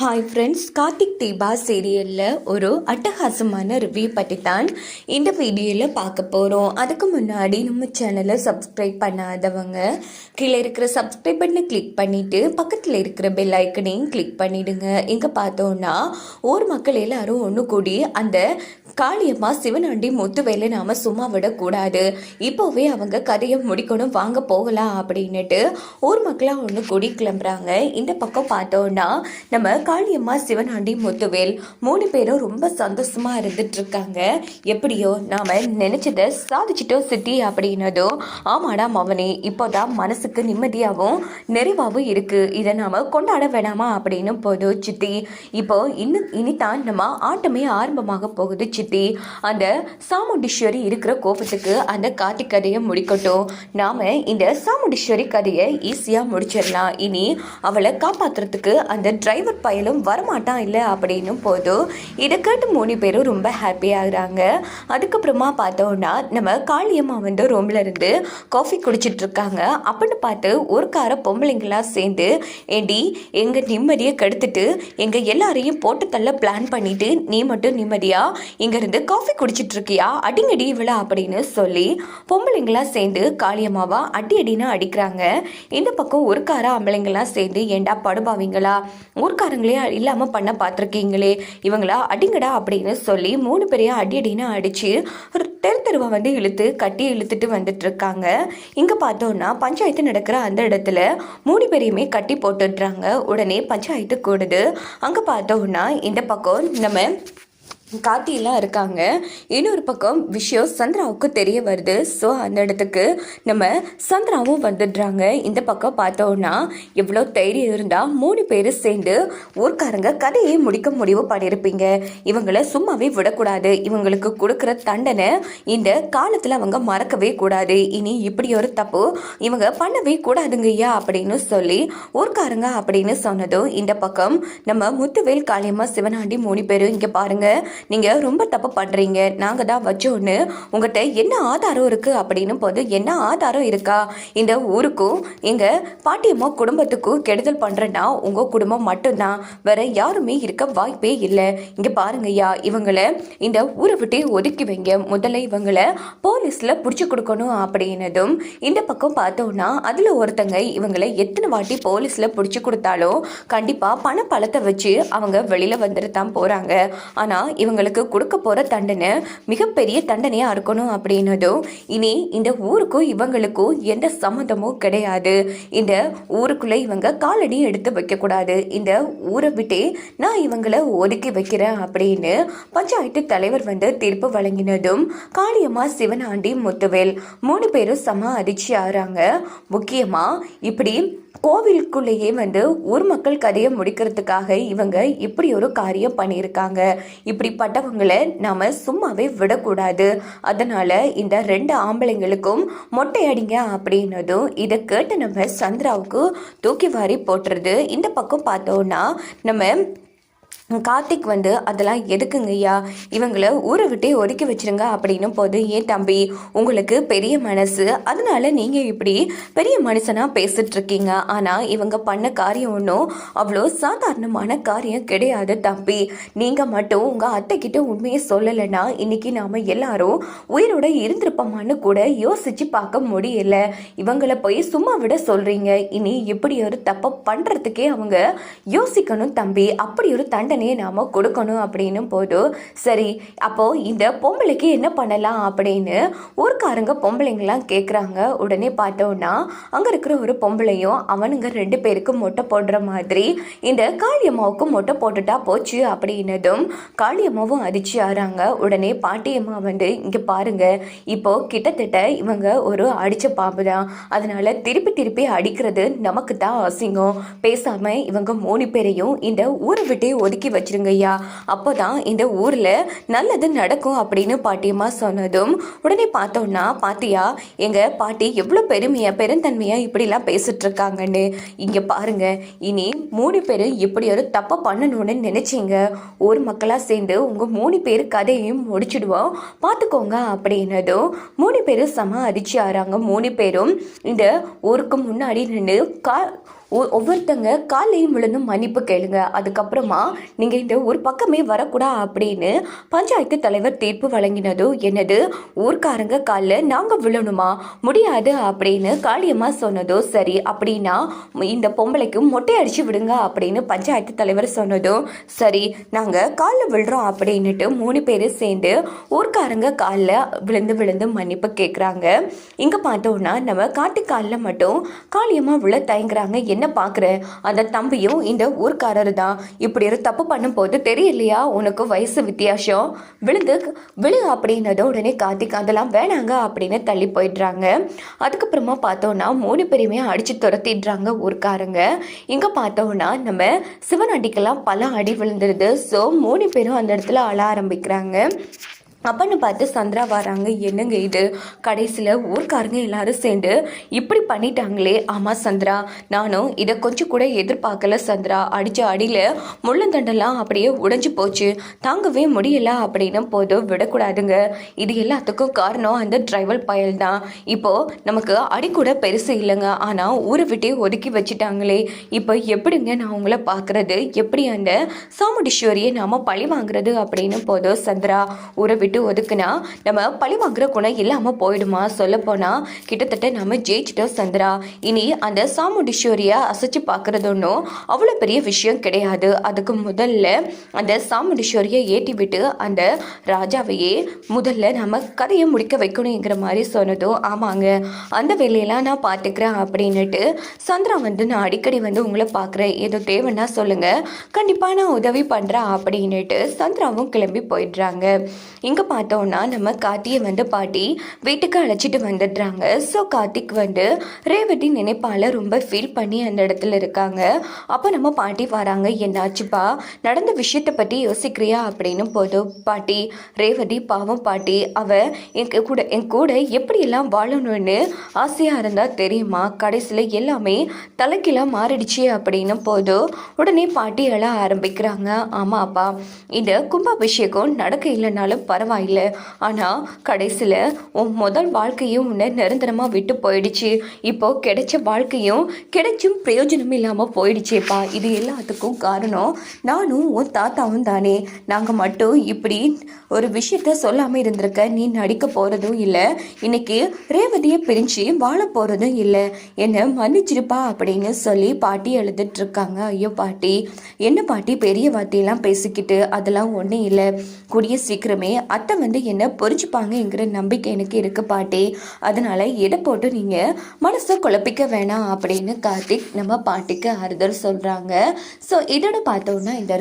Hi friends Karthik Deepa சீரியலில் ஒரு அட்டகாசமான ரிவ்யூ பற்றி தான் இந்த வீடியோவில் பார்க்க போகிறோம் அதுக்கு முன்னாடி நம்ம சேனலை சப்ஸ்கிரைப் பண்ணாதவங்க கீழே இருக்கிற சப்ஸ்கிரைப் பட்டனை கிளிக் பண்ணிவிட்டு பக்கத்தில் இருக்கிற பெல் ஐக்கனையும் கிளிக் பண்ணிவிடுங்க இங்கே பார்த்தோன்னா ஊர் மக்கள் எல்லாரும் ஒன்று கூடி அந்த காளியம்மா சிவனாண்டி முத்துவேலை நாம் சும்மா விடக்கூடாது. இப்போவே அவங்க கதையை முடிக்கணும் வாங்க போகலாம் அப்படின்னுட்டு ஊர் மக்களாக ஒன்று கூடி கிளம்புறாங்க. இந்த பக்கம் பார்த்தோன்னா நம்ம காளியம்மா சிவனாண்டி முத்துவேல் மூணு பேரும் ரொம்ப சந்தோஷமா இருந்துட்டு இருக்காங்க எப்படியோ நாம நினைச்சதை சாதிச்சிட்டோம் சித்தி அப்படின்னதும் ஆமாடா மவனே இப்போதான் மனசுக்கு நிம்மதியாகவும் நிறைவாகவும் இருக்கு. இதை நாம கொண்டாட வேணாமா அப்படின்னு போதும் சித்தி. இப்போ இன்னும் இனிதான் நம்ம ஆட்டமே ஆரம்பமாக போகுது சித்தி. அந்த சாமுண்டீஸ்வரி இருக்கிற கோபத்துக்கு அந்த காட்டு கதையை முடிக்கட்டும். நாம இந்த சாமுண்டீஸ்வரி கதையை ஈஸியா முடிச்சிடலாம். இனி அவளை காப்பாத்துறதுக்கு அந்த டிரைவர் பயலும் வரமாட்டான் இல்லை அப்படின்னும் போதும் இதை கேட்டு மூணு பேரும் ரொம்ப ஹாப்பி ஆகுறாங்க. அதுக்கப்புறமா பார்த்தோம்னா நம்ம காளியம்மா வந்து ரூம்ல இருந்து காஃபி குடிச்சிட்டு இருக்காங்க. அப்படின்னு பார்த்து ஒரு கார பொம்பளைங்களா சேர்ந்து ஏண்டி எங்க நிம்மதியை கெடுத்துட்டு எங்க எல்லாரையும் போட்டு தள்ள பிளான் பண்ணிட்டு நீ மட்டும் நிம்மதியா? இருந்து காஃபி குடிச்சிட்டு இருக்கியா அடிங்கடி விழா அப்படின்னு சொல்லி பொம்பளைங்களா சேர்ந்து காளியம்மாவா அடி அடின்னு அடிக்கிறாங்க. இந்த பக்கம் ஒரு கார ஆம்பளைங்களாம் சேர்ந்து ஏண்டா படுபாவீங்களா? ஊர்க்காரங்களே இல்லாமல் பண்ண பார்த்துருக்கீங்களே இவங்களா அடிங்கடா அப்படின்னு சொல்லி மூணு பேரையும் அடி அடின்னு அடிச்சு தெரு தெருவா வந்து இழுத்து கட்டி இழுத்துட்டு வந்துட்டு இருக்காங்க இங்க பார்த்தோம்னா பஞ்சாயத்து நடக்கிற அந்த இடத்துல மூணு பேரையுமே கட்டி போட்டுடுறாங்க. உடனே பஞ்சாயத்து கூடுது. அங்க பார்த்தோம்னா இந்த பக்கம் நம்ம கார்த்திலாம் இருக்காங்க. இன்னொரு பக்கம் விஷயம் சந்திராவுக்கு தெரிய வருது. ஸோ அந்த இடத்துக்கு நம்ம சந்திராவும் வந்துடுறாங்க. இந்த பக்கம் பார்த்தோன்னா எவ்வளோ தைரியம் இருந்தால் மூணு பேர் சேர்ந்து ஊர்க்காரங்க கதையை முடிக்க முடிவு பண்ணியிருப்பீங்க. இவங்களை சும்மாவே விடக்கூடாது. இவங்களுக்கு கொடுக்குற தண்டனை இந்த காலத்தில் அவங்க மறக்கவே கூடாது. இனி இப்படி ஒரு தப்பு இவங்க பண்ணவே கூடாதுங்கய்யா அப்படின்னு சொல்லி ஊர்க்காரங்க அப்படின்னு சொன்னதும் இந்த பக்கம் நம்ம முத்துவேல் காளியம்மா சிவனாண்டி மூணு பேரும் இங்கே பாருங்கள் நீங்கள் ரொம்ப தப்பு பண்ணுறீங்க நாங்கள் தான் வச்சோன்னு உங்கள்கிட்ட என்ன ஆதாரம் இருக்குது அப்படின்னு போது என்ன ஆதாரம் இருக்கா? இந்த ஊருக்கும் எங்கள் பாட்டியம்மா குடும்பத்துக்கும் கெடுதல் பண்ணுறேன்னா உங்கள் குடும்பம் மட்டும்தான். வேற யாருமே இருக்க வாய்ப்பே இல்லை. இங்கே பாருங்கய்யா இவங்களை இந்த ஊரை விட்டு ஒதுக்கி வைங்க. முதல்ல இவங்களை போலீஸில் பிடிச்சி கொடுக்கணும் அப்படின்னதும் இந்த பக்கம் பார்த்தோன்னா அதில் ஒருத்தங்க இவங்களை எத்தனை வாட்டி போலீஸில் பிடிச்சி கொடுத்தாலும் கண்டிப்பாக பண பழத்தை வச்சு அவங்க வெளியில் வந்துட்டு தான் போகிறாங்க ஆனால் இவங்களுக்கு கொடுக்க போகிற தண்டனை மிகப்பெரிய தண்டனையாக இருக்கணும் அப்படின்னதும் இனி இந்த ஊருக்கும் இவங்களுக்கும் எந்த சம்மந்தமும் கிடையாது. இந்த ஊருக்குள்ளே இவங்க காலடி எடுத்து வைக்கக்கூடாது. இந்த ஊரை விட்டே நான் இவங்களை ஒதுக்கி வைக்கிறேன் அப்படின்னு பஞ்சாயத்து தலைவர் வந்து தீர்ப்பு வழங்கினதும் காளியம்மா சிவனாண்டி முத்துவேல் மூணு பேரும் சம அதிர்ச்சி ஆகிறாங்க முக்கியமாக இப்படி கோவிலுக்குள்ளேயே வந்து ஊர் மக்கள் கதையை முடிக்கிறதுக்காக இவங்க இப்படி ஒரு காரியம் பண்ணியிருக்காங்க. இப்படிப்பட்டவங்களை நாம் சும்மாவே விடக்கூடாது. அதனால் இந்த ரெண்டு ஆம்பளைங்களுக்கும் மொட்டை அடிங்க அப்படின்னதும் இதை கேட்டு நம்ம சந்திராவுக்கு தூக்கி வாரி போட்டுறது இந்த பக்கம் பார்த்தோன்னா நம்ம கார்த்திக் வந்து அதெல்லாம் எதுக்குங்கய்யா? இவங்களை ஊரை விட்டே ஒதுக்கி வச்சிருங்க அப்படின்னும் போது ஏன் தம்பி உங்களுக்கு பெரிய மனசு. அதனால நீங்கள் இப்படி பெரிய மனுஷனாக பேசிட்டு இருக்கீங்க ஆனால் இவங்க பண்ண காரியம் ஒன்றும் அவ்வளோ சாதாரணமான காரியம் கிடையாது தம்பி. நீங்கள் மட்டும் உங்கள் அத்தைக்கிட்ட உண்மையை சொல்லலைன்னா இன்னைக்கு நாம் எல்லாரும் உயிரோட இருந்திருப்போமான்னு கூட யோசிச்சு பார்க்க முடியல. இவங்கள போய் சும்மா விட சொல்கிறீங்க இனி இப்படி ஒரு தப்பை பண்ணுறதுக்கே அவங்க யோசிக்கணும் தம்பி. அப்படி ஒரு தண்டனை உடனே நாம் கொடுக்கணும் அப்படின்னு போதும் சரி அப்போ இந்த பொம்பளைக்கு என்ன பண்ணலாம் அப்படின்னு ஊர்க்காரங்க பொம்பளைங்களாம் கேட்குறாங்க உடனே பார்த்தோன்னா அங்கே இருக்கிற ஒரு பொம்பளையும் அவனுங்க ரெண்டு பேருக்கும் மொட்டை போடுற மாதிரி இந்த காளியம்மாவுக்கு மொட்டை போட்டுட்டா போச்சு அப்படின்னதும் காளியம்மாவும் அதிர்ச்சி ஆறாங்க. உடனே பாட்டியம்மா வந்து இங்கே பாருங்க இப்போ கிட்டத்தட்ட இவங்க ஒரு அடிச்ச பாம்பு தான். அதனால திருப்பி திருப்பி அடிக்கிறது நமக்கு தான் அசிங்கம். பேசாமல் இவங்க மூணு பேரையும் இந்த ஊரை விட்டு ஒதுக்கி வச்சிருங்க ஐயா அப்போதான் இந்த ஊர்ல நல்லது நடக்கும் அப்படின்னு பாட்டியம்மா சொன்னதும் உடனே பார்த்தோம்னா பாத்தியா எங்க பாட்டி எவ்வளோ பெருமையா பெருந்தன்மையா இப்படிலாம் பேசிட்டு இருக்காங்கன்னு. இங்க பாருங்க இனி மூணு பேரும் இப்படி ஒரு தப்பை பண்ணணும்னு நினைச்சீங்க. ஊர் மக்களா சேர்ந்து உங்க மூணு பேர் கதையும் முடிச்சிடுவோம். பார்த்துக்கோங்க அப்படின்னதும் மூணு பேரும் சம அதிர்ச்சி ஆறாங்க. மூணு பேரும் இந்த ஊருக்கு முன்னாடி நின்று கா ஒவ்வொருத்தங்க காலையும் விழுந்து மன்னிப்பு கேளுங்க. அதுக்கப்புறமா நீங்கள் இந்த ஒரு பக்கமே வரக்கூடா அப்படின்னு பஞ்சாயத்து தலைவர் தீர்ப்பு வழங்கினதோ என்னது? ஊர்க்காரங்க காலில் நாங்கள் விழணுமா? முடியாது அப்படின்னு காளியம்மா சொன்னதோ சரி அப்படின்னா இந்த பொம்பளைக்கு மொட்டை அடிச்சு விடுங்க அப்படின்னு பஞ்சாயத்து தலைவர் சொன்னதும் சரி நாங்கள் காலில் விழுறோம் அப்படின்னுட்டு மூணு பேர் சேர்ந்து ஊர்க்காரங்க காலில் விழுந்து விழுந்து மன்னிப்பு கேட்குறாங்க இங்கே பார்த்தோன்னா நம்ம காட்டு காலில் மட்டும் காளியம்மா விழ தயங்குறாங்க. என்ன என்ன பார்க்குற அந்த தம்பியும் இந்த ஊர்க்காரர் தான் இப்படி ஒரு தப்பு பண்ணும்போது தெரியலையா? உனக்கு வயசு வித்தியாசம்? விழுந்து விழு அப்படின்னதோ உடனே கார்த்திக் அதெல்லாம் வேணாங்க அப்படின்னு தள்ளி போயிடுறாங்க. அதுக்கப்புறமா பார்த்தோன்னா மூணு பேருமே அடித்து துரத்திடுறாங்க ஊர்க்காரங்க. இங்கே பார்த்தோன்னா நம்ம சிவன் அடிக்கெல்லாம் பல அடி விழுந்துருது. ஸோ மூணு பேரும் அந்த இடத்துல அழ ஆரம்பிக்கிறாங்க. அப்பன்னு பார்த்து சந்திரா வராங்க. என்னங்க இது? கடைசியில் ஊர்க்காரங்க எல்லாரும் சேர்ந்து இப்படி பண்ணிட்டாங்களே. ஆமாம் சந்திரா நானும் இதை கொஞ்சம் கூட எதிர்பார்க்கல சந்திரா. அடித்த அடியில் முள்ளந்தண்டெல்லாம் அப்படியே உடைஞ்சு போச்சு. தாங்கவே முடியல அப்படின்னு போதும் விடக்கூடாதுங்க. இது எல்லாத்துக்கும் காரணம் அந்த டிரைவர் பயல் தான் இப்போது நமக்கு அடி கூட பெருசு இல்லைங்க. ஆனால் ஊரை விட்டே ஒதுக்கி வச்சுட்டாங்களே. இப்போ எப்படிங்க நான் உங்களை பார்க்குறது? எப்படி அந்த சாமுண்டீஸ்வரியை நாம் பழி வாங்குறது அப்படின்னு போதும் சந்திரா. ஊரை விட்டு ஒதுக்குனா நம்ம பழிவாங்குற குணம் இல்லாமல் போயிடுமா? சொல்லப்போனால் கிட்டத்தட்ட நம்ம ஜெயிச்சிட்டோம் சந்திரா. இனி அந்த சாமுண்டீஸ்வரியை அசைச்சு பார்க்குறது ஒன்றும் அவ்வளோ பெரிய விஷயம் கிடையாது. அதுக்கு முதல்ல அந்த சாமுண்டீஸ்வரியை ஏற்றி விட்டு அந்த ராஜாவையே முதல்ல நம்ம கதையை முடிக்க வைக்கணுங்கிற மாதிரி சொன்னதும் ஆமாங்க. அந்த வேலையெல்லாம் நான் பார்த்துக்கிறேன் அப்படின்னுட்டு சந்திரா வந்து நான் அடிக்கடி வந்து உங்களை பார்க்குறேன். ஏதோ தேவைன்னா சொல்லுங்கள் கண்டிப்பாக நான் உதவி பண்ணுறேன் அப்படின்னுட்டு சந்திராவும் கிளம்பி போயிடுறாங்க. இங்கே பார்த்தோன்னா நம்ம கார்த்தியை வந்து பாட்டி வீட்டுக்கு அழைச்சிட்டு வந்துடுறாங்க. ஸோ கார்த்திக் வந்து ரேவதி நினைப்பால் ரொம்ப ஃபீல் பண்ணி அந்த இடத்துல இருக்காங்க. அப்போ நம்ம பாட்டி வராங்க என்னாச்சுப்பா? நடந்த விஷயத்தை பற்றி யோசிக்கிறியா? அப்படின்னு போதும் பாட்டி ரேவதி பாவம் பாட்டி அவ என் கூட என் கூட எப்படியெல்லாம் வாழணும்னு ஆசையாக இருந்தால் தெரியுமா? கடைசியில் எல்லாமே தலைக்கீழாக மாறிடுச்சு. அப்படின்னு போதும் உடனே பாட்டி எழ ஆரம்பிக்கிறாங்க. ஆமாம் அப்பா. இந்த கும்பாபிஷேகம் நடக்க இல்லைனாலும் பரவாயில்ல. ஆனால் கடைசியில் உன் முதல் வாழ்க்கையும் உன்னை நிரந்தரமாக விட்டு போயிடுச்சு. இப்போ கிடைச்ச வாழ்க்கையும் கிடைச்சும் பிரயோஜனம் இல்லாமல் போயிடுச்சேப்பா. இது எல்லாத்துக்கும் காரணம் நானும் உன் தாத்தாவும் தானே. நாங்கள் மட்டும் இப்படி ஒரு விஷயத்த சொல்லாமல் இருந்திருக்க நீ நடிக்க போகிறதும் இல்லை. இன்னைக்கு ரேவதியை பிரிஞ்சு வாழ போகிறதும் இல்லை. என்னை மன்னிச்சிருப்பா அப்படின்னு சொல்லி பாட்டி எழுதிட்டு இருக்காங்க ஐயோ பாட்டி என்ன பாட்டி பெரிய வார்த்தையெல்லாம் பேசிக்கிட்டு அதெல்லாம் ஒன்றும் இல்லை. கூடிய சீக்கிரமே அத்தை வந்து என்ன பொறிச்சுப்பாங்கங்கிற நம்பிக்கை எனக்கு இருக்கு பாட்டி. அதனால எடை போட்டு நீங்கள் மனசை குழப்பிக்க வேணாம் அப்படின்னு கார்த்திக் நம்ம பாட்டிக்கு ஆறுதல் சொல்கிறாங்க ஸோ இதோட பார்த்தோன்னா இந்த